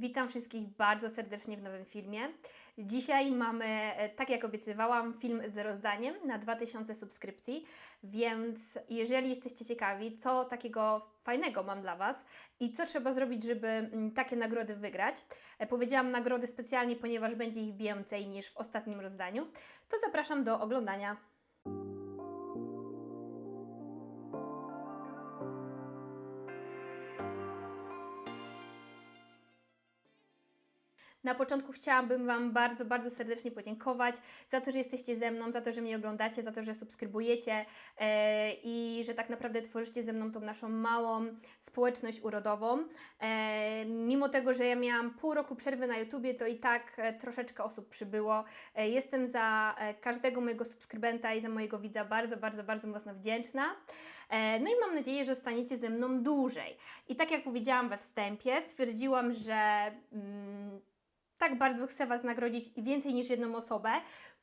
Witam wszystkich bardzo serdecznie w nowym filmie. Dzisiaj mamy, e, tak jak obiecywałam, film z rozdaniem na 2000 subskrypcji, więc jeżeli jesteście ciekawi, co takiego fajnego mam dla Was i co trzeba zrobić, żeby mm, takie nagrody wygrać, e, powiedziałam nagrody specjalnie, ponieważ będzie ich więcej niż w ostatnim rozdaniu, to zapraszam do oglądania. Na początku chciałabym Wam bardzo, bardzo serdecznie podziękować za to, że jesteście ze mną, za to, że mnie oglądacie, za to, że subskrybujecie e, i że tak naprawdę tworzycie ze mną tą naszą małą społeczność urodową. E, mimo tego, że ja miałam pół roku przerwy na YouTubie, to i tak e, troszeczkę osób przybyło. Jestem za każdego mojego subskrybenta i za mojego widza bardzo, bardzo, bardzo mocno wdzięczna. No i mam nadzieję, że staniecie ze mną dłużej. I tak jak powiedziałam we wstępie, stwierdziłam, że. Mm, tak bardzo chcę Was nagrodzić więcej niż jedną osobę,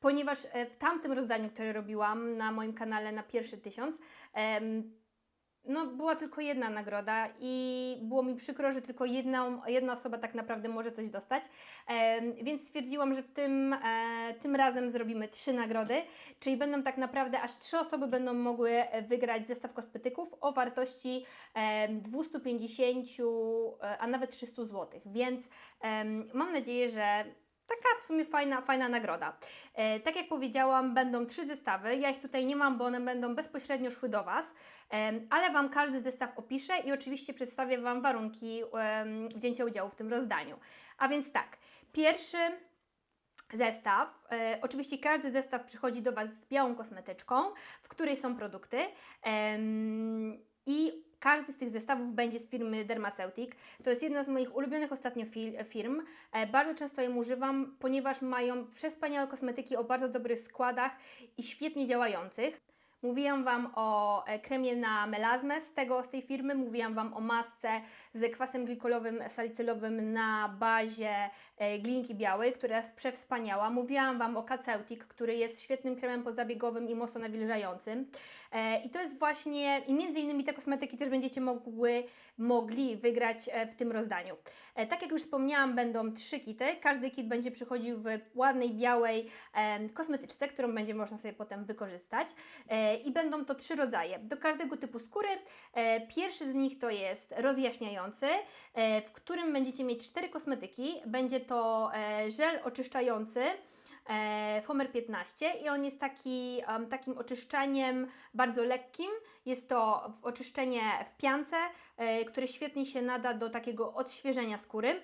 ponieważ e, w tamtym rozdaniu, które robiłam na moim kanale na pierwszy tysiąc, em, no była tylko jedna nagroda i było mi przykro, że tylko jedna, jedna osoba tak naprawdę może coś dostać, Em, więc stwierdziłam, że w tym, e, tym razem zrobimy trzy nagrody, czyli będą tak naprawdę aż trzy osoby będą mogły e, wygrać zestaw kosmetyków o wartości em, 250, e, a nawet 300 zł, więc em, mam nadzieję, że taka w sumie fajna, fajna nagroda. E, tak jak powiedziałam, będą trzy zestawy. Ja ich tutaj nie mam, bo one będą bezpośrednio szły do Was, em, ale Wam każdy zestaw opiszę i oczywiście przedstawię Wam warunki em, wzięcia udziału w tym rozdaniu. A więc tak, pierwszy zestaw. E, oczywiście każdy zestaw przychodzi do Was z białą kosmetyczką, w której są produkty. Em, I każdy z tych zestawów będzie z firmy Dermaceutic. To jest jedna z moich ulubionych ostatnio firm. E, bardzo często ją używam, ponieważ mają przespaniałe kosmetyki o bardzo dobrych składach i świetnie działających. Mówiłam Wam o e, kremie na melazmę z, tego, z tej firmy, mówiłam Wam o masce z kwasem glikolowym, salicylowym na bazie e, glinki białej, która jest przewspaniała. Mówiłam Wam o Caceutic, który jest świetnym kremem pozabiegowym i mocno nawilżającym. E, I to jest właśnie, i między innymi te kosmetyki też będziecie mogły, mogli wygrać w tym rozdaniu. Tak jak już wspomniałam, będą trzy kity. Każdy kit będzie przychodził w ładnej, białej kosmetyczce, którą będzie można sobie potem wykorzystać. E, I będą to trzy rodzaje. Do każdego typu skóry. e, Pierwszy z nich to jest rozjaśniający, e, w którym będziecie mieć cztery kosmetyki. Będzie to żel oczyszczający, Fomer 15 i on jest taki, takim oczyszczaniem bardzo lekkim. Jest to oczyszczenie w piance, które świetnie się nada do takiego odświeżenia skóry.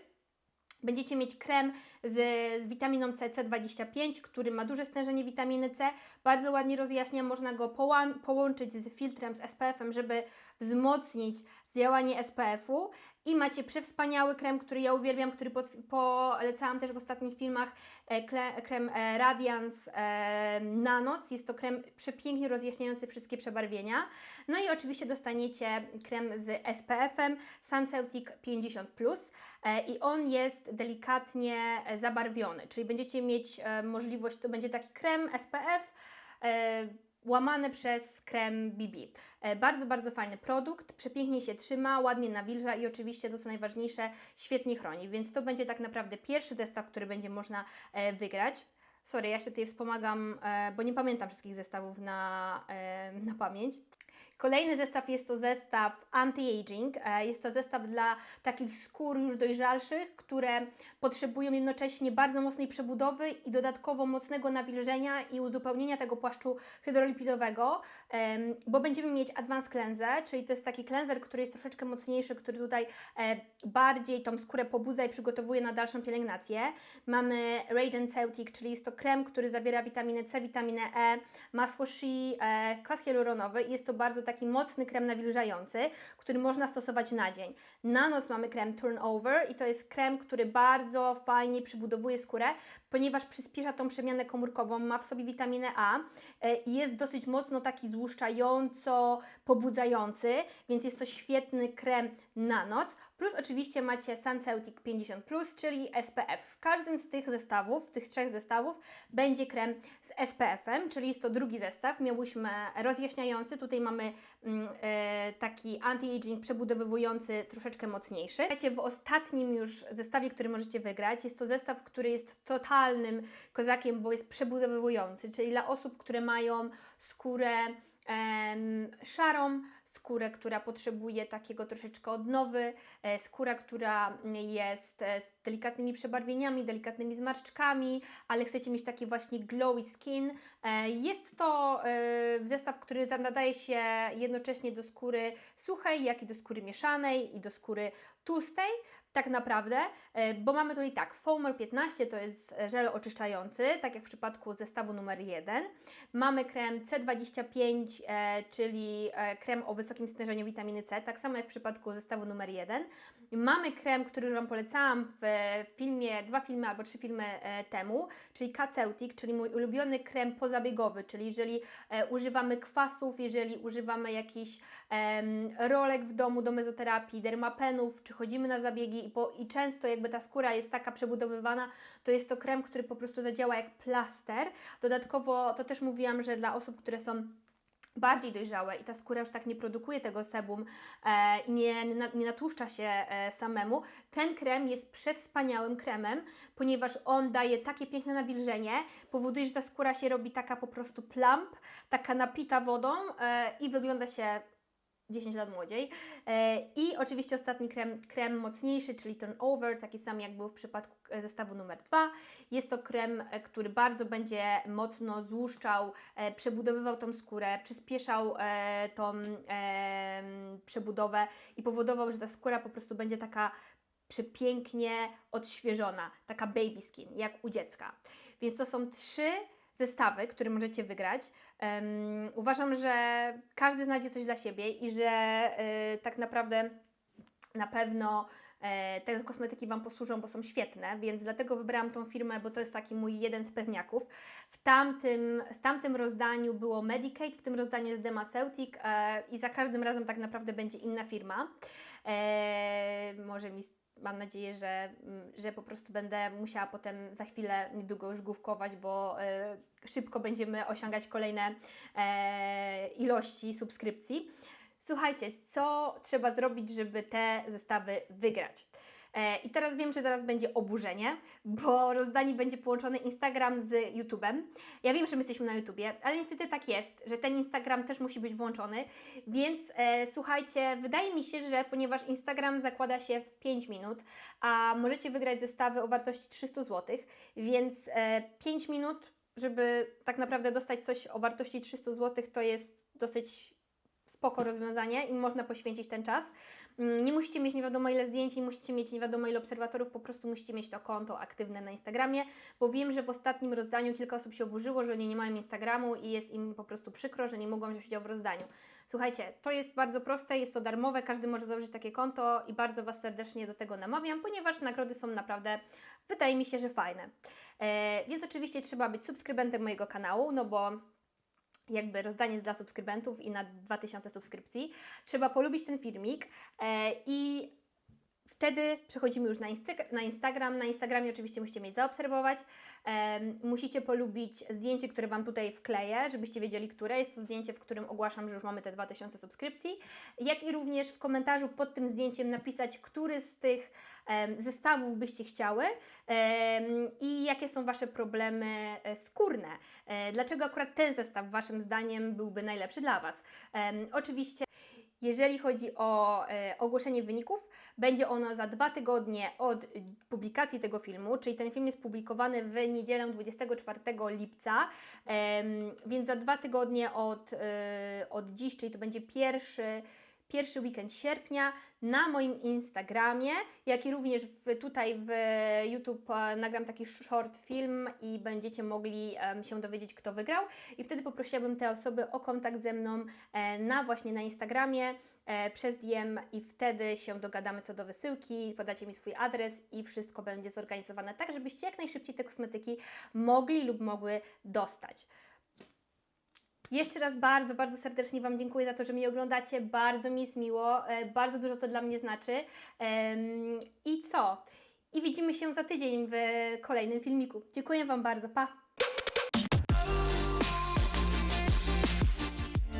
Będziecie mieć krem z, z witaminą C, C25, który ma duże stężenie witaminy C, bardzo ładnie rozjaśnia, można go połączyć z filtrem, z SPF-em, żeby wzmocnić działanie SPF-u i macie przewspaniały krem, który ja uwielbiam, który pod- polecałam też w ostatnich filmach, e, krem e, Radiance e, na noc. Jest to krem przepięknie rozjaśniający wszystkie przebarwienia. No i oczywiście dostaniecie krem z SPF-em Sunceutic 50+, e, i on jest delikatnie e, zabarwiony, czyli będziecie mieć e, możliwość, to będzie taki krem SPF, e, łamany przez krem BB. E, Bardzo, bardzo fajny produkt, przepięknie się trzyma, ładnie nawilża i oczywiście to co najważniejsze, świetnie chroni, więc to będzie tak naprawdę pierwszy zestaw, który będzie można e, wygrać. Sorry, ja się tutaj wspomagam, e, bo nie pamiętam wszystkich zestawów na, e, na pamięć. Kolejny zestaw jest to zestaw anti-aging. E, Jest to zestaw dla takich skór już dojrzalszych, które potrzebują jednocześnie bardzo mocnej przebudowy i dodatkowo mocnego nawilżenia i uzupełnienia tego płaszczu hydrolipidowego, bo będziemy mieć Advanced Cleanser, czyli to jest taki cleanser, który jest troszeczkę mocniejszy, który tutaj e, bardziej tą skórę pobudza i przygotowuje na dalszą pielęgnację. Mamy Radiant Celtic, czyli jest to krem, który zawiera witaminę C, witaminę E, masło shea, kwas hialuronowy jest to bardzo taki mocny krem nawilżający, który można stosować na dzień. Na noc mamy krem Turnover i to jest krem, który bardzo fajnie przybudowuje skórę, ponieważ przyspiesza tą przemianę komórkową, ma w sobie witaminę A e, i jest dosyć mocno taki złuszczająco pobudzający, więc jest to świetny krem na noc. Plus oczywiście macie SunCeutic 50+, czyli SPF. W każdym z tych zestawów, tych trzech zestawów, będzie krem SPF-em, czyli jest to drugi zestaw. Miałyśmy rozjaśniający, tutaj mamy mm, e, taki anti-aging przebudowywujący, troszeczkę mocniejszy. Słuchajcie, w ostatnim już zestawie, który możecie wygrać, jest to zestaw, który jest totalnym kozakiem, bo jest przebudowywujący, czyli dla osób, które mają skórę szarą, skórę, która potrzebuje takiego troszeczkę odnowy, e, skóra, która jest e, z delikatnymi przebarwieniami, delikatnymi zmarszczkami, ale chcecie mieć taki właśnie glowy skin. E, Jest to zestaw, który nadaje się jednocześnie do skóry suchej, jak i do skóry mieszanej i do skóry tłustej. Tak naprawdę, e, bo mamy tutaj tak, Foamer 15 to jest żel oczyszczający, tak jak w przypadku zestawu numer 1. Mamy krem C25, e, czyli e, krem o wysokim stężeniu witaminy C, tak samo jak w przypadku zestawu numer 1. Mamy krem, który już Wam polecałam w e, filmie, dwa filmy albo trzy filmy e, temu, czyli K-Ceutic, czyli mój ulubiony krem pozabiegowy, czyli jeżeli e, używamy kwasów, jeżeli używamy jakichś rolek w domu do mezoterapii, dermapenów, czy chodzimy na zabiegi i, po, i często jakby ta skóra jest taka przebudowywana, to jest to krem, który po prostu zadziała jak plaster. Dodatkowo to też mówiłam, że dla osób, które są bardziej dojrzałe i ta skóra już tak nie produkuje tego sebum e, i nie, nie, na- nie natłuszcza się e, samemu, ten krem jest przewspaniałym kremem, ponieważ on daje takie piękne nawilżenie, powoduje, że ta skóra się robi taka po prostu plump, taka napita wodą e, i wygląda się 10 lat młodziej. E, I oczywiście ostatni krem, krem mocniejszy, czyli ten Over, taki sam jak był w przypadku e, zestawu numer 2. Jest to krem, e, który bardzo będzie mocno złuszczał, przebudowywał tą skórę, przyspieszał tą przebudowę i powodował, że ta skóra po prostu będzie taka przepięknie odświeżona, taka baby skin, jak u dziecka. Więc to są trzy zestawy, które możecie wygrać. Em, uważam, że każdy znajdzie coś dla siebie i że e, tak naprawdę na pewno e, te kosmetyki Wam posłużą, bo są świetne, więc dlatego wybrałam tą firmę, bo to jest taki mój jeden z pewniaków. W tamtym, w tamtym rozdaniu było Medicaid, w tym rozdaniu jest Demaceutic e, i za każdym razem tak naprawdę będzie inna firma. E, może mi mam nadzieję, że, mm, że po prostu będę musiała potem za chwilę niedługo już główkować, bo e, szybko będziemy osiągać kolejne e, ilości subskrypcji. Słuchajcie, co trzeba zrobić, żeby te zestawy wygrać? E, I teraz wiem, że teraz będzie oburzenie, bo rozdanie będzie połączony Instagram z YouTube'em. Ja wiem, że my jesteśmy na YouTubie, ale niestety tak jest, że ten Instagram też musi być włączony. Więc e, słuchajcie, wydaje mi się, że ponieważ Instagram zakłada się w 5 minut, a możecie wygrać zestawy o wartości 300 zł, więc e, 5 minut, żeby tak naprawdę dostać coś o wartości 300 zł, to jest dosyć spoko rozwiązanie i można poświęcić ten czas. Mm, Nie musicie mieć nie wiadomo ile zdjęć, nie musicie mieć nie wiadomo ile obserwatorów, po prostu musicie mieć to konto aktywne na Instagramie, bo wiem, że w ostatnim rozdaniu kilka osób się oburzyło, że oni nie mają Instagramu i jest im po prostu przykro, że nie mogą wziąć udziału w rozdaniu. Słuchajcie, to jest bardzo proste, jest to darmowe, każdy może założyć takie konto i bardzo Was serdecznie do tego namawiam, ponieważ nagrody są naprawdę, wydaje mi się, że fajne. E, więc oczywiście trzeba być subskrybentem mojego kanału, no bo jakby rozdanie dla subskrybentów i na 2000 subskrypcji. Trzeba polubić ten filmik e, i wtedy przechodzimy już na, Insta- na Instagram. Na Instagramie oczywiście musicie mieć zaobserwować. Em, musicie polubić zdjęcie, które Wam tutaj wkleję, żebyście wiedzieli, które. Jest to zdjęcie, w którym ogłaszam, że już mamy te 2000 subskrypcji. Jak i również w komentarzu pod tym zdjęciem napisać, który z tych em, zestawów byście chciały em, i jakie są Wasze problemy e, skórne. E, dlaczego akurat ten zestaw Waszym zdaniem byłby najlepszy dla Was. Em, oczywiście jeżeli chodzi o e, ogłoszenie wyników, będzie ono za dwa tygodnie od publikacji tego filmu, czyli ten film jest publikowany w niedzielę 24 lipca, em, więc za dwa tygodnie od, e, od dziś, czyli to będzie pierwszy, pierwszy weekend sierpnia, na moim Instagramie, jak i również w, tutaj w YouTube e, nagram taki short film i będziecie mogli się dowiedzieć, kto wygrał. I wtedy poprosiłabym te osoby o kontakt ze mną e, na właśnie na Instagramie e, przez DM i wtedy się dogadamy co do wysyłki, podacie mi swój adres i wszystko będzie zorganizowane tak, żebyście jak najszybciej te kosmetyki mogli lub mogły dostać. Jeszcze raz bardzo, bardzo serdecznie Wam dziękuję za to, że mnie oglądacie. Bardzo mi jest miło, e, bardzo dużo to dla mnie znaczy. I co? I widzimy się za tydzień w kolejnym filmiku. Dziękuję Wam bardzo. Pa!